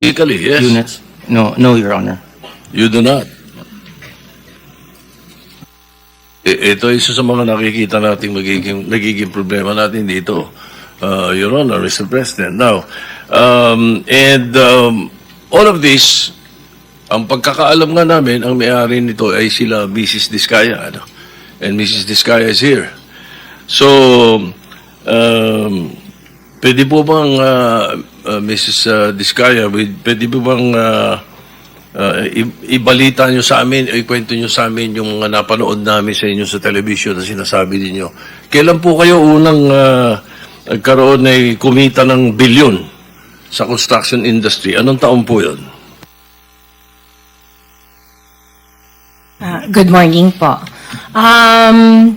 Legally, yes. units? No, no, Your Honor. You do not. I- ito isa sa mga nakikita nating magiging, nagiging problema natin dito. Uh, Your Honor, Mr. President. Now, um, and um, all of this, ang pagkakaalam nga namin, ang may-ari nito ay sila Mrs. Diskaya. Ano? And Mrs. Diskaya is here. So, um, pwede po bang, uh, uh, Mrs. Uh, Diskaya, with- pwede po bang uh, uh, ibalita nyo sa amin, o ikwento nyo sa amin yung mga napanood namin sa inyo sa television na sinasabi ninyo. Kailan po kayo unang uh, nagkaroon ay kumita ng bilyon sa construction industry? Anong taon po yun? Ah, good morning po. Um,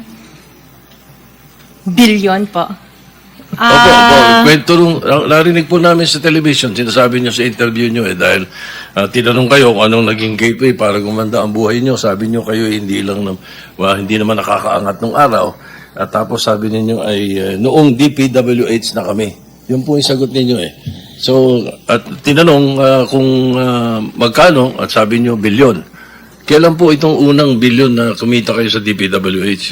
billion po. Opo, opo. Ah, Kwento nung, narinig po namin sa television, sinasabi nyo sa interview nyo eh, dahil ah, tinanong kayo kung anong naging gateway para gumanda ang buhay nyo. Sabi nyo kayo hindi lang, nam- wa- hindi naman nakakaangat nung araw. At tapos sabi ninyo ay eh, noong DPWH na kami. Yun po yung sagot ninyo eh. So, at tinanong ah, kung ah, magkano at sabi nyo bilyon. Kailan po itong unang bilyon na kumita kayo sa DPWH?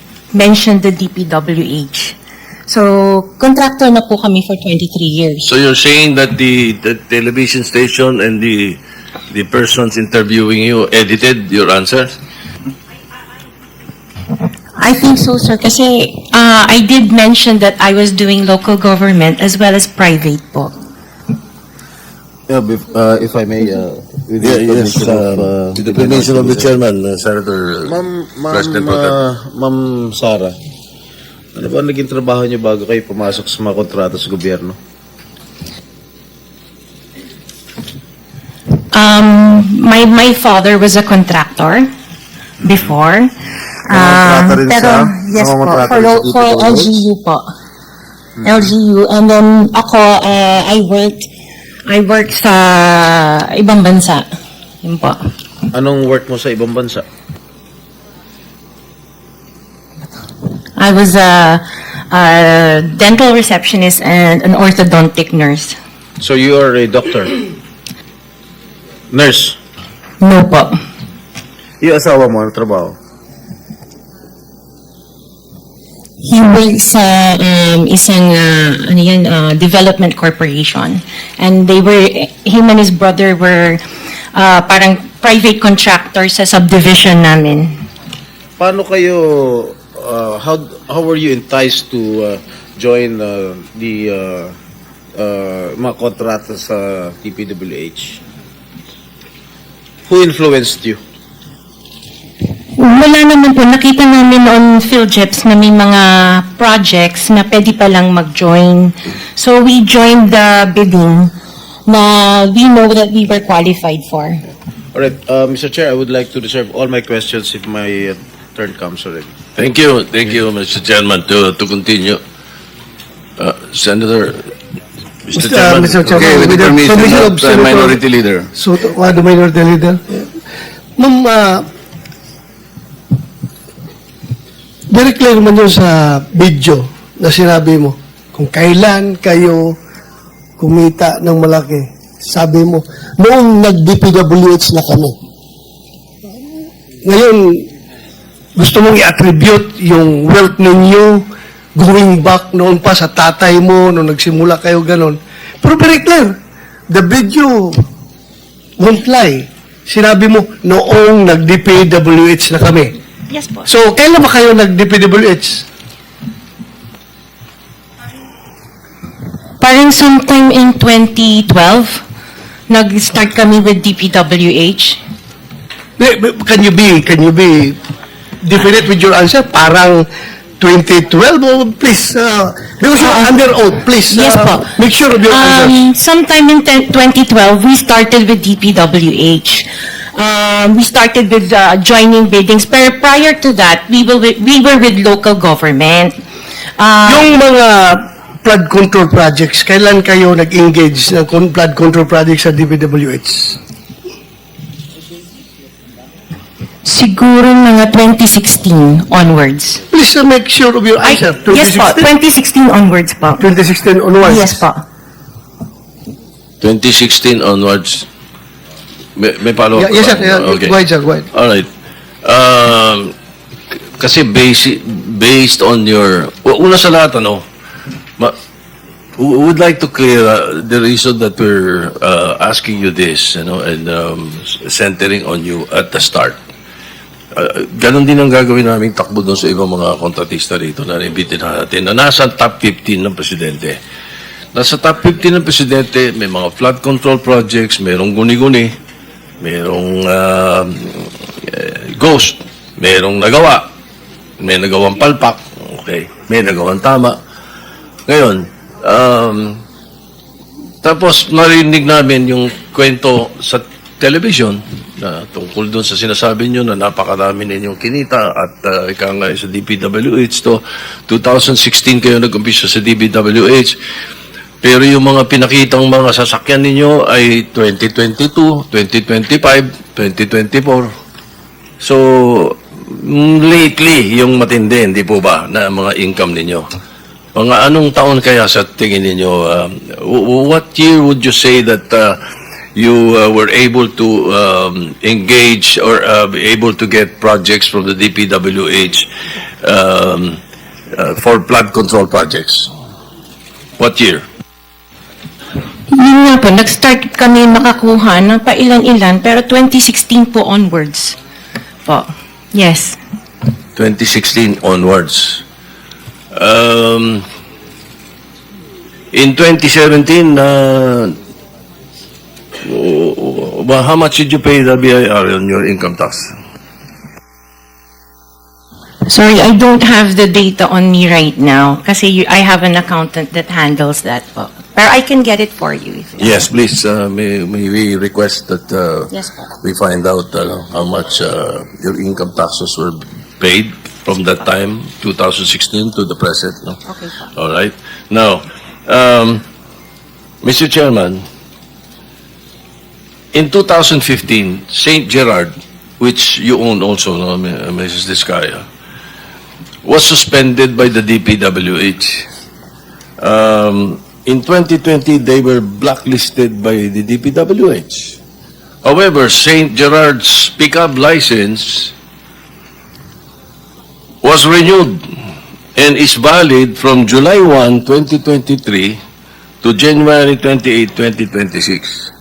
mentioned the DPWH. So, contractor na po kami for 23 years. So you're saying that the, the television station and the the persons interviewing you edited your answers? I think so, sir, kasi uh, I did mention that I was doing local government as well as private po. Yeah, bef- uh, if I may, uh, with Yeah, the yes. permission of, uh, with the permission of the chairman, uh, Senator Ma'am, ma'am, President Pro Tem. uh, Ma'am Sara, ano ba ang naging trabaho niyo bago kayo pumasok sa mga kontrata sa gobyerno? Um, my, my father was a contractor before. Um, rin pero, siya? yes po, for, rin for? LGU po. LGU. And then ako, uh, I worked, I worked sa ibang bansa. Yun po. Anong work mo sa ibang bansa? I was a, a dental receptionist and an orthodontic nurse. So you are a doctor? Nurse? No po. Yung asawa mo, ano trabaho? He works sa um, isang uh, ano yan, uh, development corporation. And they were, him and his brother were uh, parang private contractor sa subdivision namin. Paano kayo, uh, how, how were you enticed to uh, join uh, the uh, uh, mga kontrata sa TPWH? Who influenced you? Wala naman po. Nakita namin on PhilJeps na may mga projects na pwede palang mag-join. So we joined the bidding na we know that we were qualified for. All right, uh, Mr. Chair, I would like to reserve all my questions if my uh, turn comes already. Thank you, thank you, Mr. Chairman, to to continue. Uh, Senator, Mr. Mr. Chairman. Mr. Chairman, Okay, with the permission permission of the Senator- Minority Leader. So, uh, the minority leader. Ma'am, uh, very clear man yun sa video na sinabi mo. Kung kailan kayo kumita ng malaki. Sabi mo, noong nag-DPWH na kami. Ngayon, gusto mong i-attribute yung wealth ninyo going back noon pa sa tatay mo, nung nagsimula kayo ganon. Pero very clear, the video won't lie. Sinabi mo, noong nag-DPWH na kami. Yes po. So, kailan ba kayo nag-DPWH? Parang sometime in 2012, nag-start kami with DPWH. Can you be, can you be definite with your answer? Parang 2012 or please, uh, because you're under oath, please. Yes uh, po. Make sure of your answers. Um, sometime in 10 2012, we started with DPWH. Um, we started with uh, joining biddings. Pero prior to that, we were with, we were with local government. Uh, Yung mga flood control projects, kailan kayo nag-engage ng con- flood control projects sa DPWH? siguro mga 2016 onwards. Please uh, make sure of your Ay, answer. yes po, 2016 onwards po. 2016 onwards. Yes po. 2016 onwards. May, may follow-up Yeah, yes, sir. Yeah, Okay. Go ahead, sir. Go ahead. Alright. Um, k- kasi basic, based on your, una sa lahat, ano, ma, we would like to clear uh, the reason that we're uh, asking you this, you know, and um, centering on you at the start. Uh, ganon din ang gagawin naming takbo doon sa ibang mga kontratista rito na nabitin natin na nasa top 15 ng presidente. Nasa top 15 ng presidente, may mga flood control projects, merong guni-guni, merong eh, ghost, merong nagawa, may nagawang palpak, okay, may nagawang tama. Ngayon, um, tapos narinig namin yung kwento sa television na tungkol doon sa sinasabi nyo na napakarami ninyong kinita at uh, ika nga sa DPWH to. 2016 kayo nag-umpisa sa DPWH pero yung mga pinakitang mga sasakyan ninyo ay 2022, 2025, 2024 so mm, lately yung matindi hindi po ba na mga income ninyo mga anong taon kaya sa tingin ninyo w- what year would you say that uh, you uh, were able to um, engage or uh, able to get projects from the DPWH um, uh, for flood control projects? What year? Yun nga po, nag-start kami makakuha ng pailan-ilan, pero 2016 po onwards. Po. Yes. 2016 onwards. Um, in 2017, uh, well, how much did you pay the BIR on your income tax? Sorry, I don't have the data on me right now kasi you, I have an accountant that handles that po. Pero I can get it for you. If Yes, please. Uh, may, may we request that uh, Yes po. we find out uh, how much uh, your income taxes were paid from that time, 2016 to the present. No? Okay po. All right. Now, um, Mr. Chairman, in 2015, St. Gerard, which you own also, no, M- Mrs. Discaya, was suspended by the DPWH. Um, in 2020, they were blacklisted by the DPWH. However, St. Gerard's pickup license was renewed and is valid from July 1, 2023 to January 28, 2026.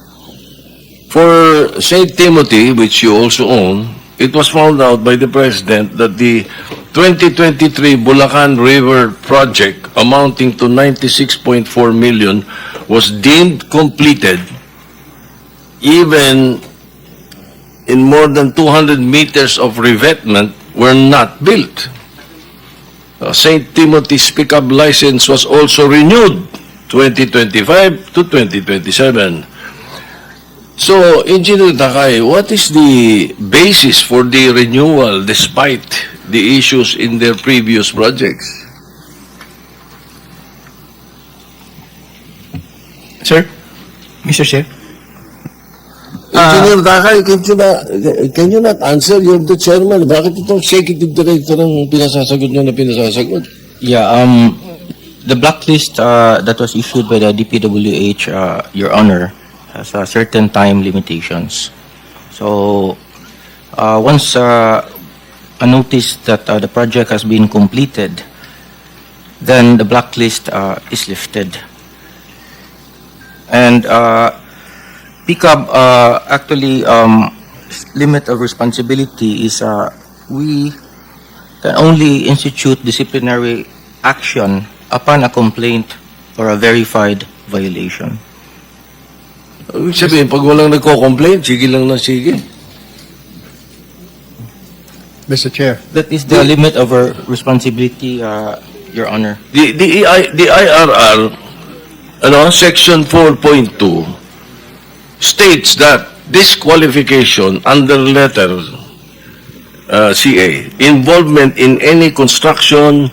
For St. Timothy, which you also own, it was found out by the President that the 2023 Bulacan River project amounting to 96.4 million was deemed completed even in more than 200 meters of revetment were not built. Uh, St. Timothy's pickup license was also renewed 2025 to 2027. So, Engineer Takay, what is the basis for the renewal despite the issues in their previous projects? Sir? Mr. Chair? Engineer Takay, can you, not, can you not answer? You're the chairman. Bakit itong executive director ang pinasasagot nyo na pinasasagot? Yeah, um, the blacklist uh, that was issued by the DPWH, uh, Your Honor, has a certain time limitations. So, uh, once uh, a notice that uh, the project has been completed, then the blacklist uh, is lifted. And uh, PICAB uh, actually um, limit of responsibility is uh, we can only institute disciplinary action upon a complaint or a verified violation. Ibig sabihin, pag walang nagko-complain, sige lang na sige. Mr. Chair. That is the limit of our responsibility, uh, Your Honor. The, the, EI, the IRR, ano, section 4.2, states that this qualification under letter uh, CA, involvement in any construction,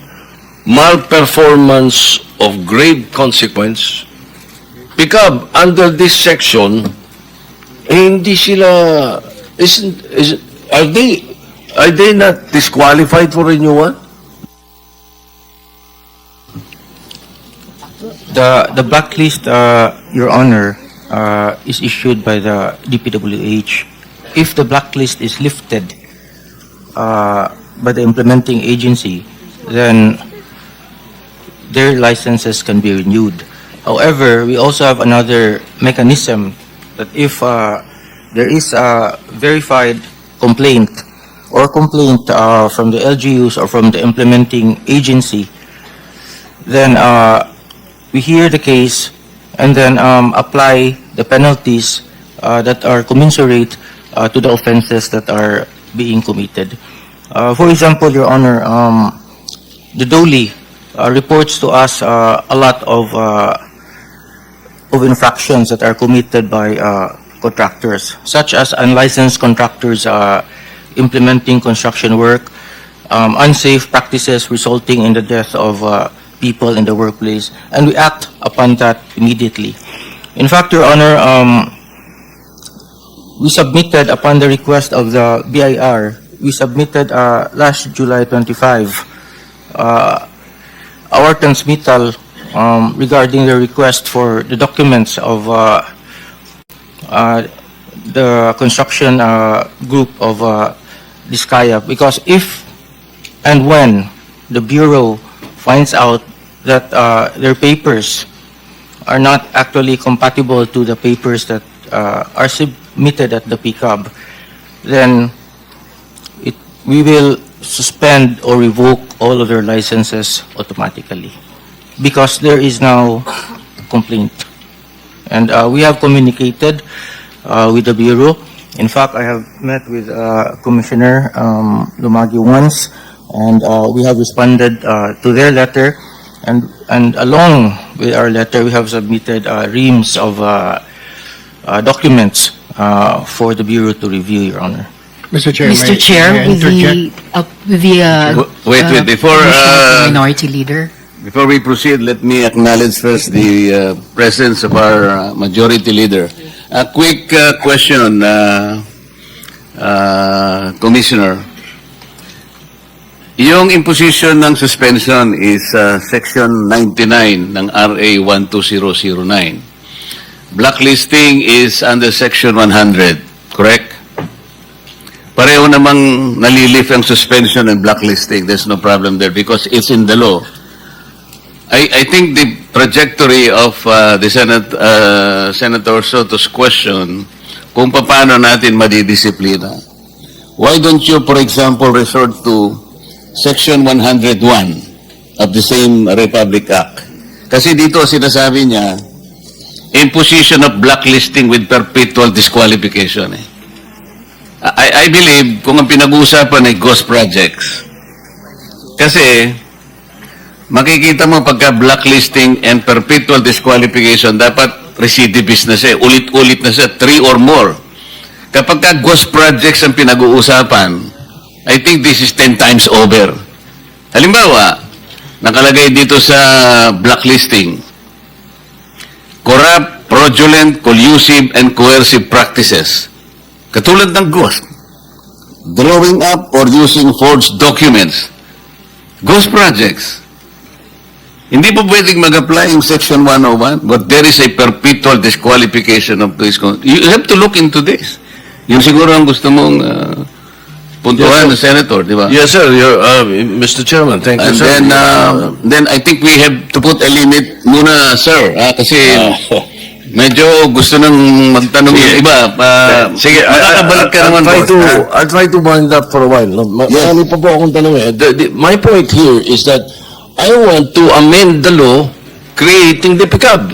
malperformance of grave consequence, Pickup, under this section, hindi sila, isn't, is, are they, are they not disqualified for renewal? The, the blacklist, uh, Your Honor, uh, is issued by the DPWH. If the blacklist is lifted, uh, by the implementing agency, then their licenses can be renewed. However, we also have another mechanism that if, uh, there is a verified complaint or complaint, uh, from the LGUs or from the implementing agency, then, uh, we hear the case and then um, apply the penalties uh, that are commensurate uh, to the offenses that are being committed. Uh, for example, Your Honor, um, the DOLI uh, reports to us uh, a lot of uh, of infractions that are committed by uh, contractors, such as unlicensed contractors uh, implementing construction work, um, unsafe practices resulting in the death of uh, people in the workplace, and we act upon that immediately. In fact, Your Honor, um, we submitted upon the request of the BIR, we submitted uh, last July 25 uh, our transmittal um, regarding the request for the documents of uh, uh, the construction uh, group of uh, Diskaya. Because if and when the Bureau finds out that uh, their papers are not actually compatible to the papers that uh, are submitted at the PCAB, then it, we will suspend or revoke all of their licenses automatically because there is now complaint. And uh, we have communicated uh, with the Bureau. In fact, I have met with uh, Commissioner um, Lumagi once, and uh, we have responded uh, to their letter. And, and along with our letter, we have submitted uh, reams of uh, uh, documents uh, for the Bureau to review, Your Honor. Mr. Chair, may- Mr. may Chair, I with the, interject? uh, with the, uh, W- wait, uh, wait, before, permission uh, Minority Leader. Before we proceed, let me acknowledge first the uh, presence of our uh, majority leader. A quick uh, question, uh, uh, Commissioner. Yung imposition ng suspension is uh, Section 99 ng RA 12009. Blacklisting is under Section 100, correct? Pareho namang nalilif ang suspension and blacklisting. There's no problem there because it's in the law. I, I think the trajectory of uh, the Senate, uh, Senator Soto's question, kung paano natin madidisiplina. Why don't you, for example, resort to Section 101 of the same Republic Act? Kasi dito sinasabi niya, imposition of blacklisting with perpetual disqualification. Eh. I, I believe kung ang pinag-uusapan ay ghost projects. Kasi makikita mo pagka blacklisting and perpetual disqualification, dapat recidivist na siya, ulit-ulit na siya, three or more. Kapag ka ghost projects ang pinag-uusapan, I think this is 10 times over. Halimbawa, nakalagay dito sa blacklisting, corrupt, fraudulent, collusive, and coercive practices. Katulad ng ghost. Drawing up or using forged documents. Ghost projects. Hindi po pwedeng mag-apply yung Section 101, but there is a perpetual disqualification of this. You have to look into this. Yung siguro ang gusto mong uh, puntuhan Yes, ng Senator, di ba? Yes, sir. You're, uh, Mr. Chairman, thank you, And sir. then, uh, then I think we have to put a limit muna, sir. Ah, kasi medyo gusto nang magtanong yung iba. Pa, Sige, makakabalik ka naman, try to. I'll try to wind up for a while. No? Ma- Yes. Marami pa po akong tanong eh. The, the, my point here is that I want to amend the law creating the PICAB.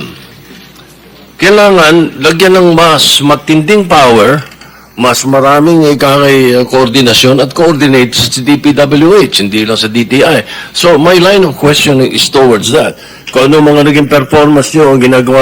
Kailangan lagyan ng mas matinding power mas maraming ikakay uh, koordinasyon at coordinate sa DPWH, hindi lang sa DTI. So, my line of questioning is towards that. Kung ano mga naging performance nyo ang ginagawa